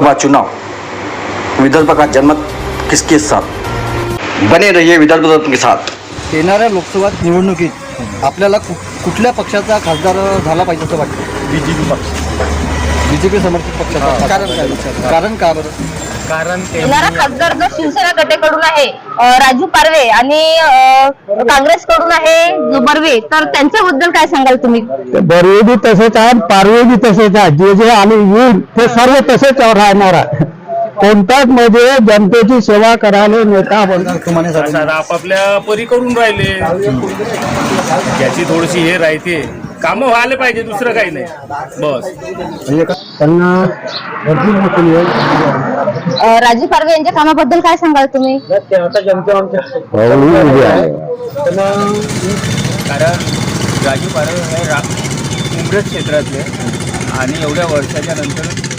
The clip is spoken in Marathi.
लोकसभा चुनाव विदर्भ का जनमत किसके साथ? बने रहिए विदर्भ दत्त के साथ। येणाऱ्या लोकसभा निवडणुकीत आपल्याला कु कुठल्या पक्षाचा खासदार झाला पाहिजे असं वाटतं? बी जे पी पक्ष. बी जे पी समर्थित पक्षाचा. कारण काय? कारण का बरं? कारण ते येणारा खासदार जो शिवसेना गटाकडून आहे अ, राजू पारवे आणि काँग्रेसकडून आहे जो बर्वे तर त्यांच्याबद्दल काय सांगाल तुम्ही? बरवे बी तसेच आहे पारवे बी तसेच आहे जे जे आले येईल ते सर्व तसेच राहणार आहे. कोणताच म्हणजे जनतेची सेवा करायला नेता बनणार तुम्हाला सांगतो. आपापल्या परी करून राहिले. ज्याची थोडीशी हे राहते. कामं व्हायला पाहिजे दुसरं काही नाही. बस. म्हणजे का- त्यांना भरपूर आहे. अ, राजू पारवे यांच्या कामाबद्दल काय सांगाल तुम्ही? पाहुणे उभे आहे. कारण राजू पारवे हे रा उमरत क्षेत्रातले. आणि एवढ्या वर्षाच्या नंतर